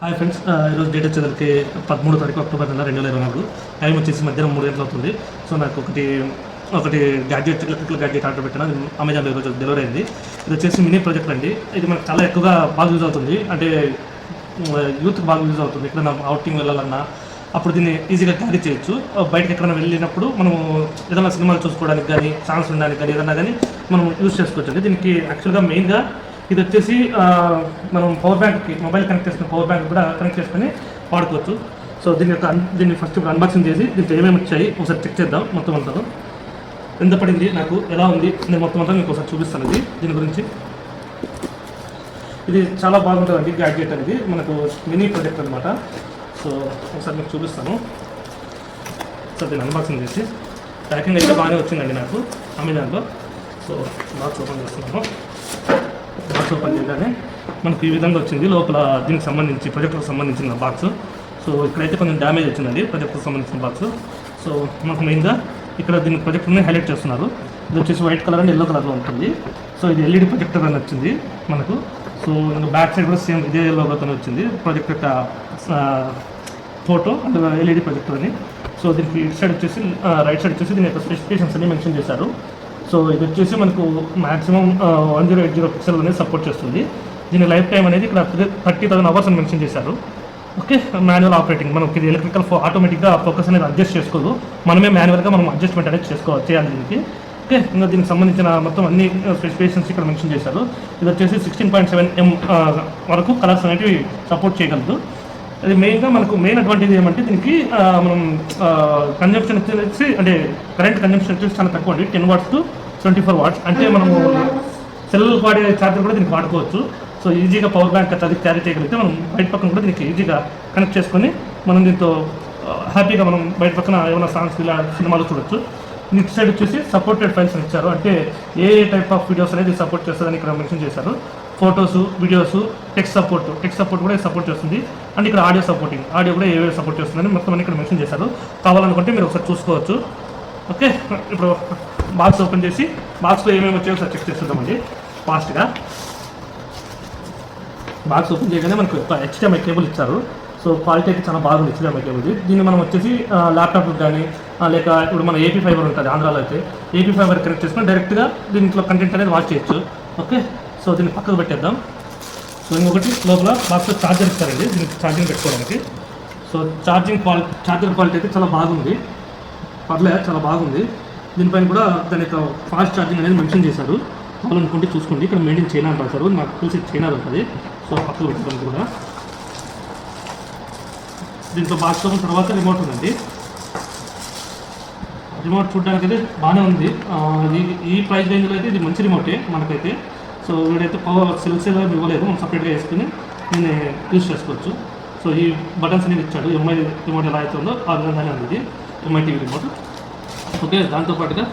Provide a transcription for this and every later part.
Hi friends ఆ, ఈరోజు date వచ్చేసరికి పదమూడు తారీఖు అక్టోబర్ నెల రెండు వేల ఇరవై నాలుగు. టైం వచ్చేసి మధ్యాహ్నం మూడు గంటలు అవుతుంది. సో నాకు ఒకటి ఒకటి గ్యాడ్జెట్ ఎలక్ట్రికల్ గ్యాడ్జెట్ ఆర్డర్ పెట్టాను. అది అమెజాన్లో ఈరోజు డెలివరీ అయింది. ఇది వచ్చేసి మినీ ప్రాజెక్ట్ అండి. ఇది మనకు చాలా ఎక్కువగా బాగా యూజ్ అవుతుంది. అంటే యూత్కి బాగా యూజ్ అవుతుంది. ఎక్కడైనా అవుటింగ్ వెళ్ళాలన్నా అప్పుడు దీన్ని ఈజీగా క్యారీ చేయొచ్చు. బయటకు బయటకి ఎక్కడైనా వెళ్ళినప్పుడు మనము ఏదైనా సినిమాలు చూసుకోవడానికి కానీ సాంగ్స్ వినడానికి కానీ ఏదైనా కానీ మనం యూజ్ చేసుకోవచ్చు అండి. దీనికి యాక్చువల్గా మెయిన్గా ఇది వచ్చేసి మనం పవర్ బ్యాంక్కి మొబైల్ కనెక్ట్ చేసుకున్న పవర్ బ్యాంక్ కూడా కనెక్ట్ చేసుకొని వాడుకోవచ్చు. సో దీని యొక్క దీన్ని ఫస్ట్ ఇప్పుడు అన్బాక్సింగ్ చేసి దీంట్లో ఏమేమి వచ్చాయి ఒకసారి చెక్ చేద్దాం మొత్తం అంతా. ఎంత పడింది నాకు ఎలా ఉంది నేను మొత్తం అంతా మీకు ఒకసారి చూపిస్తాను ఇది దీని గురించి. ఇది చాలా బాగుంటుందండి గ్యాడ్జెట్ అనేది. మనకు మినీ ప్రాజెక్ట్ అనమాట సో ఒకసారి మీకు చూపిస్తాను. సో దీన్ని అన్బాక్సింగ్ చేసి. ప్యాకింగ్ అయితే బాగానే వచ్చిందండి నాకు అమెజాన్లో. సో బాగా చూపం చేస్తున్నాను. బాక్స్ ఓపెన్ చేయగానే మనకు ఈ విధంగా వచ్చింది. లోపల దీనికి సంబంధించి ప్రొజెక్టర్కి సంబంధించిన బాక్స్. సో ఇక్కడైతే కొంచెం డ్యామేజ్ వచ్చిందండి ప్రొజెక్టర్కి సంబంధించిన బాక్స్. సో మనకు మెయిన్గా ఇక్కడ దీని ప్రొజెక్టర్ని హైలైట్ చేస్తున్నారు. ఇది వచ్చేసి వైట్ కలర్ అండ్ ఎల్లో కలర్లో ఉంటుంది. సో ఇది ఎల్ఈడి ప్రొజెక్టర్ అని వచ్చింది మనకు. సో ఇంకా బ్యాక్ సైడ్ కూడా సేమ్ ఇదే లోగోతోనే వచ్చింది. ప్రొజెక్ట్ యొక్క ఫోటో అండ్ ఎల్ఈడి ప్రొజెక్టర్ అని. సో దీనికి ఇటు సైడ్ వచ్చేసి రైట్ సైడ్ వచ్చేసి దీని యొక్క స్పెసిఫికేషన్స్ అన్ని మెన్షన్ చేశారు. సో ఇది వచ్చేసి మనకు maximum one zero eight zero pixel అనేది సపోర్ట్ చేస్తుంది. దీని లైఫ్ టైం అనేది ఇక్కడ థర్టీ థౌసండ్ అవర్స్ అని మెన్షన్ చేశారు. ఓకే మాన్యువల్ ఆపరేటింగ్ మనం ఇది ఎలక్ట్రికల్ ఫో ఆటోమేటిక్గా ఫోకస్ అనేది అడ్జస్ట్ చేసుకోదు. మనమే మాన్యువల్గా మనం అడ్జస్ట్మెంట్ అనేది చేసుకోవాలి చేయాలి దీనికి. ఓకే ఇంకా దీనికి సంబంధించిన మొత్తం అన్ని స్పెసిఫికేషన్స్ ఇక్కడ మెన్షన్ చేశారు. ఇది వచ్చేసి సిక్స్టీన్ పాయింట్ సెవెన్ ఎం వరకు కలర్స్ అనేవి సపోర్ట్ చేయగలదు. అది మెయిన్గా మనకు మెయిన్ అడ్వాంటేజ్ ఏమంటే దీనికి మనం కన్జంప్షన్ వచ్చేసి అంటే కరెంట్ కన్జంప్షన్ వచ్చేసి చాలా తక్కువ అండి. Ten watts to twenty four watts అంటే మనము సెల్ వాడే ఛార్జర్ కూడా దీనికి వాడుకోవచ్చు. సో ఈజీగా పవర్ బ్యాంక్ అది క్యారీ చేయగలిగితే మనం బయట పక్కన కూడా దీనికి ఈజీగా కనెక్ట్ చేసుకొని మనం దీంతో హ్యాపీగా మనం బయట పక్కన ఏమైనా సాంగ్స్ ఇలా సినిమాలు చూడొచ్చు. నెక్స్ట్ సైడ్ వచ్చేసి సపోర్టెడ్ ఫైల్స్ ఇచ్చారు. అంటే ఏ ఏ టైప్ ఆఫ్ వీడియోస్ అనేది సపోర్ట్ చేస్తుందని ఇక్కడ మెన్షన్ చేశారు. Photos videos text support text support కూడా సపోర్ట్ చేస్తుంది. అండ్ ఇక్కడ ఆడియో సపోర్టింగ్ ఆడియో కూడా ఏవే సపోర్ట్ చేస్తుందని మొత్తం అన్ని ఇక్కడ మెన్షన్ చేశారు. కావాలనుకుంటే మీరు ఒకసారి చూసుకోవచ్చు. ఓకే ఇప్పుడు బాక్స్ ఓపెన్ చేసి బాక్స్లో ఏమేమి వచ్చాయో ఒకసారి చెక్ చేస్తుందామండి ఫాస్ట్గా. బాక్స్ ఓపెన్ చేయగానే మనకు ఒక హెచ్డిఎంఐ కేబుల్ ఇచ్చారు. సో క్వాలిటీ అయితే చాలా బాగుంది హెచ్డిఎంఐ కేబుల్ దీన్ని మనం వచ్చేసి ల్యాప్టాప్ కానీ లేక ఇప్పుడు మన ఏపీ ఫైబర్ ఉంటుంది ఆంధ్రాలో అయితే ఏపీ ఫైబర్ కనెక్ట్ చేసుకుని డైరెక్ట్గా దీంట్లో కంటెంట్ అనేది వాచ్ చేయొచ్చు. ఓకే? సో దీన్ని పక్కకు పెట్టేద్దాం. సో ఇంకొకటి లోపల బాక్స్లో ఛార్జర్ ఇస్తారండి. దీనికి ఛార్జింగ్ పెట్టుకోవడానికి. So charging quality charger quality అయితే చాలా బాగుంది. పర్లేదు చాలా బాగుంది. దీనిపైన కూడా దాని యొక్క ఫాస్ట్ ఛార్జింగ్ అనేది మెన్షన్ చేశారు. కావాలనుకుంటే చూసుకోండి. ఇక్కడ మెయింటైన్ ఇన్ చైనా అంటారు సార్. నాకు తెలిసి చైనా ఉంటుంది. సో పక్కకు పెట్టుకోండి కూడా. దీంట్లో బాక్స్ ఓపెన్ తర్వాత రిమోట్ ఉందండి. రిమోట్ చూడడానికి అయితే బాగానే ఉంది ఇది ఈ ప్రైస్ రేంజ్లో అయితే ఇది మంచి రిమోటే మనకైతే. సో వీడైతే పవర్ సెల్ సెల్ ఇవ్వలేదు మనం సపరేట్గా వేసుకుని దీన్ని యూజ్ చేసుకోవచ్చు. సో ఈ బటన్స్ అనేది ఇచ్చాడు ఎంఐ రిమోట్ ఎలా అవుతుందో ఆ విధంగానే ఉంది ఇది ఎంఐ టీవీ రిమోట్ ఓకే దాంతోపాటుగా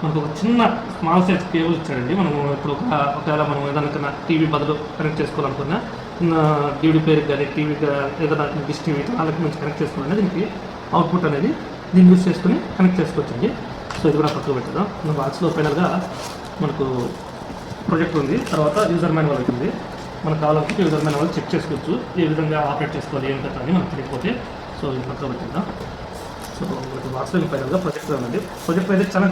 మనకు ఒక చిన్న స్మాల్ సైజ్ కేబుల్ ఇచ్చాడండి. మనము ఇప్పుడు ఒక ఒకవేళ మనం ఏదైనా టీవీ బదులు కనెక్ట్ చేసుకోవాలనుకున్నా డివిడి పేరుకి కానీ టీవీ ఏదైనా డిష్ టీవీ వాళ్ళకి మంచి కనెక్ట్ చేసుకోవాలంటే దీనికి అవుట్పుట్ అనేది దీన్ని యూస్ చేసుకుని కనెక్ట్ చేసుకోవచ్చండి. సో ఇది కూడా పక్కకు పెట్టడం బాక్స్లో ఫైనల్గా మనకు ప్రొజెక్ట్ ఉంది. తర్వాత యూజర్ మాన్యువల్ ఉంటుంది మనకు కావాలంటే యూజర్ మాన్యువల్ చెక్ చేసుకోవచ్చు. ఏ విధంగా ఆపరేట్ చేసుకోవాలి ఏం కదా అని మనకు తెలియకపోతే. సో ఇది పెట్టిందా సో మనకి వాట్సాప్ ఫైనల్గా ప్రొజెక్ట్ ఉందండి ప్రొజెక్ట్ అయితే చాలా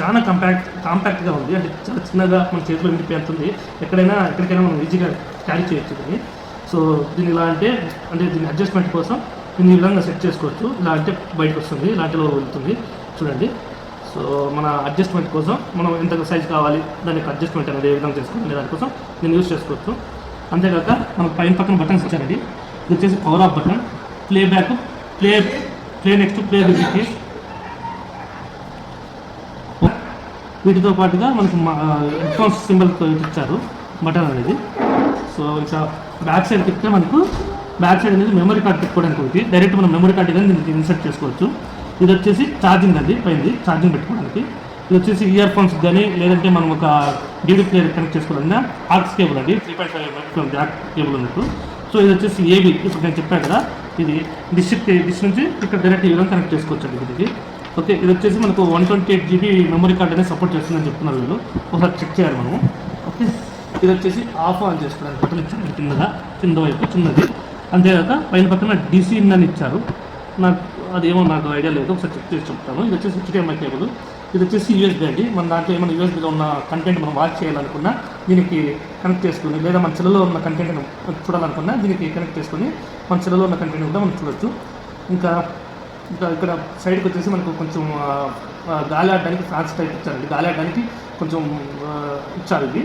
చాలా కాంపాక్ట్ కాంపాక్ట్గా ఉంది. అంటే చాలా చిన్నగా మన చేతిలో ఉండిపోతుంది ఎక్కడైనా ఎక్కడికైనా మనం ఈజీగా క్యారీ చేయొచ్చు దీన్ని. సో దీన్ని ఇలా అంటే అంటే దీని అడ్జస్ట్మెంట్ కోసం దీన్ని ఈ విధంగా సెట్ చేసుకోవచ్చు. ఇలా అంటే బయటకు వస్తుంది. లాంటిలో వెళ్తుంది. చూడండి. సో మన అడ్జస్ట్మెంట్ కోసం మనం ఎంత సైజ్ కావాలి దానికి అడ్జస్ట్మెంట్ అనేది ఏ విధంగా చేసుకోవాలి దానికోసం నేను యూస్ చేసుకోవచ్చు. అంతేకాక మనకు పైన పక్కన బటన్స్ ఇచ్చారండి. ఇది వచ్చేసి power off button play back play play next play దిగి వీటితో పాటుగా మనకు హెడ్ఫోన్స్ సింబల్ ఇచ్చారు బటన్ అనేది. సో ఇక బ్యాక్ సైడ్ తిప్పితే మనకు బ్యాక్ సైడ్ అనేది మెమరీ కార్డ్ పెట్టుకోవడానికి ఒకటి. డైరెక్ట్ మనం మెమరీ కార్డ్ కానీ దీనికి ఇన్సర్ట్ చేసుకోవచ్చు. ఇది వచ్చేసి ఛార్జింగ్ అది పైంది ఛార్జింగ్ పెట్టుకోవడానికి. ఇది వచ్చేసి ఇయర్ ఫోన్స్ కానీ లేదంటే మనం ఒక డీడీ ప్లేయర్ కనెక్ట్ చేసుకోవాలన్నా ఆక్స్ కేబుల్ అండి. Three point five jack cable ఉన్నట్టు. సో ఇది వచ్చేసి ఏబీ ఇప్పుడు నేను చెప్పాను కదా ఇది డిష్ డిష్ నుంచి ఇక్కడ డైరెక్ట్ ఈ కనెక్ట్ చేసుకోవచ్చు అండి దీనికి. ఓకే ఇది వచ్చేసి మనకు one twenty eight GB memory card అనేది సపోర్ట్ చేస్తుందని చెప్తున్నారు వీళ్ళు. ఒకసారి చెక్ చేయాలి మనము. ఓకే ఇది వచ్చేసి ఆఫ్ ఆన్ చేసుకోవడానికి బటన్ ఇచ్చారు. కిందగా కింద వైపు చిన్నది. అంతేకాక పైన పక్కన డిసి అని ఇచ్చారు. నాకు అదేమో నాకు ఐడియా లేదు. ఒకసారి చెక్ చేసి చెప్తాను. ఇది వచ్చేసి హెచ్డిఎంఐ కేబుల్. ఇది వచ్చేసి యూఎస్బీ అండి. మన దాంట్లో ఏమైనా యూఎస్బీలో ఉన్న కంటెంట్ మనం వాచ్ చేయాలనుకున్నా దీనికి కనెక్ట్ చేసుకుని లేదా మన చెల్లలో ఉన్న కంటెంట్ చూడాలనుకున్నా దీనికి కనెక్ట్ చేసుకుని మన చెల్లలో ఉన్న కంటెంట్ కూడా మనం చూడొచ్చు. ఇంకా ఇంకా ఇక్కడ సైడ్కి వచ్చేసి మనకు కొంచెం గాలి ఆడడానికి ఫ్యాన్స్ టైప్ ఇచ్చారండి గాలి ఆడడానికి కొంచెం ఇచ్చారు ఇది.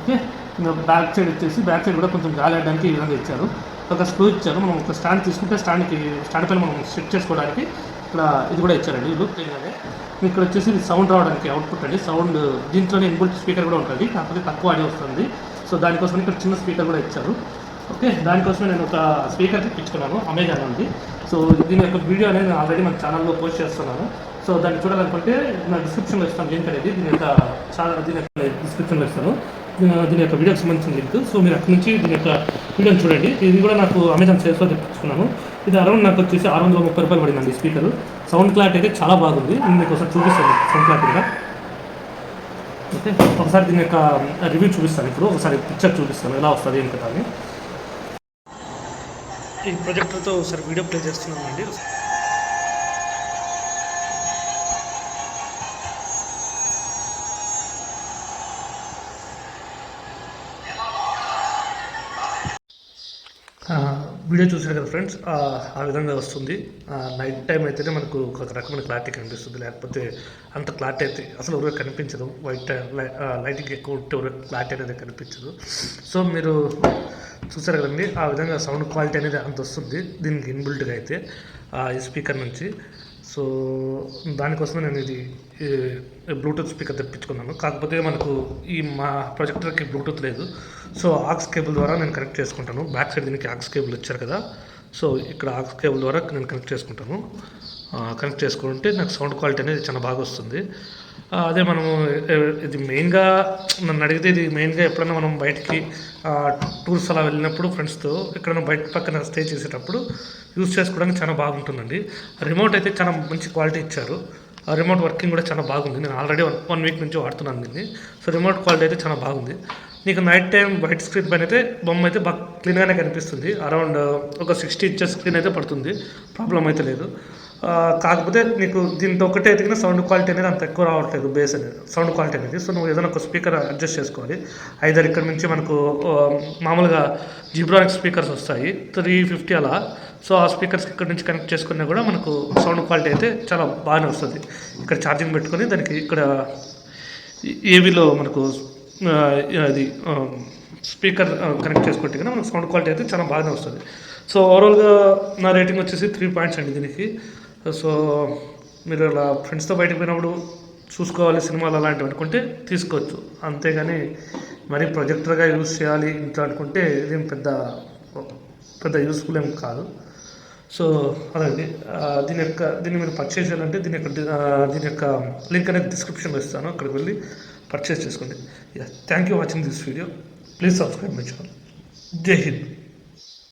ఓకే? ఇంకా బ్యాక్ సైడ్ వచ్చేసి బ్యాక్ సైడ్ కూడా కొంచెం గాలి ఆడడానికి ఈ విధంగా ఇచ్చారు. ఒక స్క్రూ ఇచ్చారు. మనం ఒక స్టాండ్ తీసుకుంటే స్టాండ్కి స్టాండ్ పైన మనం సెట్ చేసుకోవడానికి ఇక్కడ ఇది కూడా ఇచ్చారండి. లూప్ క్లీన్గానే ఇక్కడ వచ్చేసి ఇది సౌండ్ రావడానికి అవుట్పుట్ అండి. సౌండ్ దీంట్లోనే ఇన్బుల్ట్ స్పీకర్ కూడా ఉంటుంది. కాకపోతే తక్కువ ఆడియో వస్తుంది. సో దానికోసం ఇక్కడ చిన్న స్పీకర్ కూడా ఇచ్చారు. ఓకే దానికోసమే నేను ఒక స్పీకర్ తెప్పించుకున్నాను. అమెజాన్ నుండి సో దీని యొక్క వీడియో అనేది ఆల్రెడీ మన ఛానల్లో పోస్ట్ చేస్తున్నాను. సో దాన్ని చూడాలనుకుంటే నా డిస్క్రిప్షన్లో ఇస్తాను. లింక్ అనేది. దీని యొక్క ఛానల్ దీని యొక్క డిస్క్రిప్షన్లో ఇస్తాను. దీని- యొక్క వీడియోకి సంబంధించిన లింక్. సో మీరు అక్కడి నుంచి దీని యొక్క వీడియోని చూడండి. ఇది కూడా నాకు అమెజాన్ సేల్స్లో తెప్పించుకున్నాను ఇది అరౌండ్ నాకు వచ్చేసి ఆరు వందల ముప్పై రూపాయలు పడిందండి స్పీకర్ సౌండ్ క్లారిటీ అయితే చాలా బాగుంది. నేను మీకు ఒకసారి చూపిస్తాను సౌండ్ క్లారిటీ కూడా. ఓకే? ఒకసారి దీని యొక్క రివ్యూ చూపిస్తాను ఇప్పుడు. ఒకసారి పిక్చర్ చూపిస్తాను. ఎలా వస్తుంది ఏంటి అని ఈ ప్రొజెక్టర్తో ఒకసారి వీడియో ప్లే చేస్తున్నానండి వీడియో చూసారు కదా ఫ్రెండ్స్? ఆ, విధంగా వస్తుంది. నైట్ టైం అయితేనే మనకు ఒక రకమైన క్లారిటీ కనిపిస్తుంది. లేకపోతే అంత క్లారిటీ అయితే అసలు ఎవరికి కనిపించదు. వైట్ లైటింగ్ ఎక్కువ ఉంటే ఎవరికి క్లారిటీ అనేది కనిపించదు. సో మీరు చూసారు కదండి ఆ విధంగా సౌండ్ క్వాలిటీ అనేది అంత వస్తుంది. దీనికి ఇన్బిల్ట్గా అయితే ఆ, ఈ స్పీకర్ నుంచి. సో దానికోసమే నేను ఇది బ్లూటూత్ స్పీకర్ తెప్పించుకున్నాను. కాకపోతే మనకు ఈ మా ప్రొజెక్టర్కి బ్లూటూత్ లేదు. సో ఆక్స్ కేబుల్ ద్వారా నేను కనెక్ట్ చేసుకుంటాను. బ్యాక్ సైడ్ దీనికి ఆక్స్ కేబుల్ ఇచ్చారు కదా. సో ఇక్కడ ఆక్స్ కేబుల్ ద్వారా నేను కనెక్ట్ చేసుకుంటాను. కనెక్ట్ చేసుకుంటే నాకు సౌండ్ క్వాలిటీ అనేది చాలా బాగా వస్తుంది. అదే మనము ఇది మెయిన్గా నన్ను అడిగితే ఇది మెయిన్గా ఎప్పుడైనా మనం బయటికి టూర్స్ అలా వెళ్ళినప్పుడు ఫ్రెండ్స్తో ఎక్కడైనా బయట పక్కన స్టే చేసేటప్పుడు యూస్ చేసుకోవడానికి చాలా బాగుంటుందండి. రిమోట్ అయితే చాలా మంచి క్వాలిటీ ఇచ్చారు. ఆ రిమోట్ వర్కింగ్ కూడా చాలా బాగుంది. నేను ఆల్రెడీ వన్ వన్ వీక్ నుంచి వాడుతున్నాను దీన్ని. సో రిమోట్ క్వాలిటీ అయితే చాలా బాగుంది. నీకు నైట్ టైం వైట్ స్క్రీన్ పైన అయితే బొమ్మ అయితే బాగా క్లీన్గానే కనిపిస్తుంది. అరౌండ్ ఒక సిక్స్టీ ఇంచెస్ స్క్రీన్ అయితే పడుతుంది. ప్రాబ్లం అయితే లేదు. కాకపోతే నీకు దీంతో ఒకటే ఎదిగిన సౌండ్ క్వాలిటీ అనేది అంత ఎక్కువ రావట్లేదు బేస్ అనేది సౌండ్ క్వాలిటీ అనేది. సో నువ్వు ఏదైనా ఒక స్పీకర్ అడ్జస్ట్ చేసుకోవాలి. ఐదర్ ఇక్కడ నుంచి మనకు మామూలుగా జిబ్రానిక్ స్పీకర్స్ వస్తాయి త్రీ ఫిఫ్టీ అలా. సో ఆ స్పీకర్స్ ఇక్కడ నుంచి కనెక్ట్ చేసుకున్నా కూడా మనకు సౌండ్ క్వాలిటీ అయితే చాలా బాగానే వస్తుంది. ఇక్కడ ఛార్జింగ్ పెట్టుకొని దానికి ఇక్కడ ఏవిలో మనకు అది స్పీకర్ కనెక్ట్ చేసుకుంటే కనుక మనకు సౌండ్ క్వాలిటీ అయితే చాలా బాగానే వస్తుంది. సో ఓవరాల్గా నా రేటింగ్ వచ్చేసి త్రీ పాయింట్స్ అండి దీనికి. సో మీరు అలా ఫ్రెండ్స్తో బయటకు పోయినప్పుడు చూసుకోవాలి సినిమాలు అలాంటివి అనుకుంటే తీసుకోవచ్చు. అంతేగాని మరి ప్రొజెక్టర్గా యూజ్ చేయాలి ఇంట్లో అనుకుంటే ఇదేం పెద్ద పెద్ద యూస్ఫుల్ ఏం కాదు. సో అదండి. దీని యొక్క దీన్ని మీరు పర్చేస్ చేయాలంటే దీని యొక్క దీని యొక్క లింక్ అనేది డిస్క్రిప్షన్లో ఇస్తాను. అక్కడికి వెళ్ళి పర్చేస్ చేసుకోండి. Thank you watching this video please subscribe my channel జై హింద్